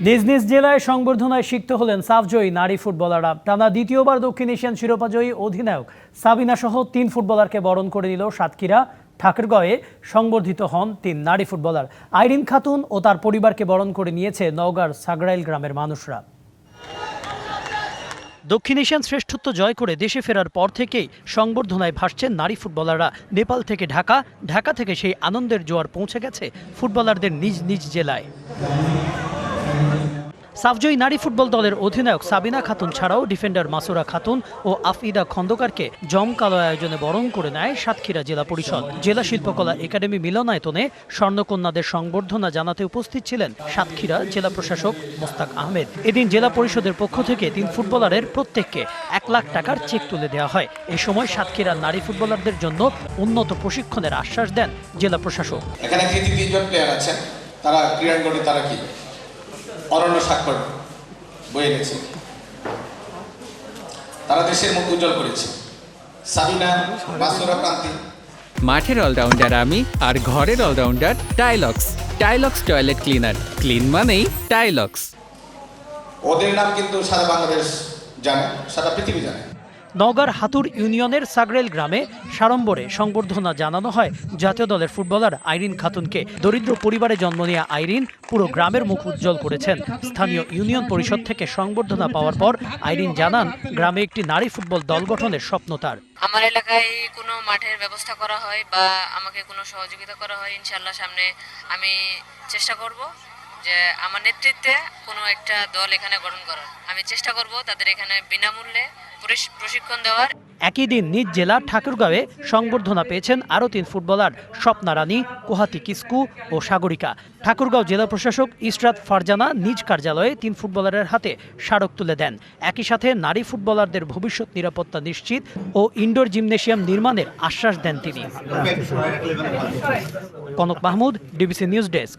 নিজ নিজ জেলায় সংবর্ধনায় সিক্ত হলেন সাফজয়ী নারী ফুটবলাররা। টানা দ্বিতীয়বার দক্ষিণ এশিয়ান শিরোপাজয়ী অধিনায়ক সাবিনা সহ তিন ফুটবলারকে বরণ করে নিল সাতক্ষীরা। ঠাকুরগাঁয়ে সংবর্ধিত হন তিন নারী ফুটবলার। আইরিন খাতুন ও তার পরিবারকে বরণ করে নিয়েছে নওগাঁর সাগরাইল গ্রামের মানুষরা। দক্ষিণ এশিয়ান শ্রেষ্ঠত্ব জয় করে দেশে ফেরার পর থেকেই সংবর্ধনায় ভাসছেন নারী ফুটবলাররা। নেপাল থেকে ঢাকা ঢাকা থেকে সেই আনন্দের জোয়ার পৌঁছে গেছে ফুটবলারদের নিজ নিজ জেলায়। সাফজয়ী নারী ফুটবল দলের অধিনায়ক সাবিনা খাতুন ছাড়াও ডিফেন্ডার মাসুরা খাতুন ও আফিদা খন্দকারকে জমকালো আয়োজনে বরণ করে নেয় সাতক্ষীরা জেলা পরিষদ। জেলা শিল্পকলা একাডেমি মিলনায়তনে স্বর্ণকন্যাদের সংবর্ধনা জানাতে উপস্থিত ছিলেন সাতক্ষীরা জেলা প্রশাসক মোস্তাক আহমেদ। এদিন জেলা পরিষদের পক্ষ থেকে তিন ফুটবলারের প্রত্যেককে এক লাখ টাকার চেক তুলে দেওয়া হয়। এ সময় সাতক্ষীরার নারী ফুটবলারদের জন্য উন্নত প্রশিক্ষণের আশ্বাস দেন জেলা প্রশাসক। এখানে তিনজন প্লেয়ার আছেন। তারা ক্রীড়াঙ্গনে তারা কি? অরণ্য স্বাক্ষর বয়ে গেছে। তারা দেশের মুখ উজ্জ্বল করেছে। সাবিনা মাসুরা প্রান্তি মাঠের অলরাউন্ডার আমি আর ঘরের allrounder Tylox. Tylox toilet cleaner. Clean মানেই টাইলক্স। ওদের নাম কিন্তু সারা বাংলাদেশ জানে সারা পৃথিবী জানে। নওগাঁর হাতুর ইউনিয়নের সাগরেল গ্রামে সাড়ম্বরে সংবর্ধনা জানানো হয় জাতীয় দলের ফুটবলার আইরিন খাতুনকে। দরিদ্র পরিবারে জন্ম নেওয়া আইরিন পুরো গ্রামের মুখ উজ্জ্বল করেছেন। স্থানীয় ইউনিয়ন পরিষদ থেকে সংবর্ধনা পাওয়ার পর আইরিন জানান, গ্রামে একটি নারী ফুটবল দল গঠনের স্বপ্ন তার। আমার এলাকায় কোনো মাঠের ব্যবস্থা করা হয় বা আমাকে কোনো সহযোগিতা করা হয় ইনশাল্লাহ সামনে আমি চেষ্টা করব। যে আমার নেতৃত্বে কোনো একটা দল এখানে গঠন করার। আমি চেষ্টা করব তাদের এখানে বিনামূল্যে প্রশিক্ষণ দেওয়ার। একই দিন নিজ জেলা ঠাকুরগাঁওয়ে সংবর্ধনা পেয়েছেন আরও তিন ফুটবলার, স্বপ্না রানী, কোহাতি কিস্কু ও সাগরিকা। ঠাকুরগাঁও জেলা প্রশাসক ইসরাত ফারজানা নিজ কার্যালয়ে তিন ফুটবলারের হাতে স্মারক তুলে দেন। একই সাথে নারী ফুটবলারদের ভবিষ্যৎ নিরাপত্তা নিশ্চিত ও ইনডোর জিমনেশিয়াম নির্মাণের আশ্বাস দেন তিনি। Kanak Mahmud, DBC news desk.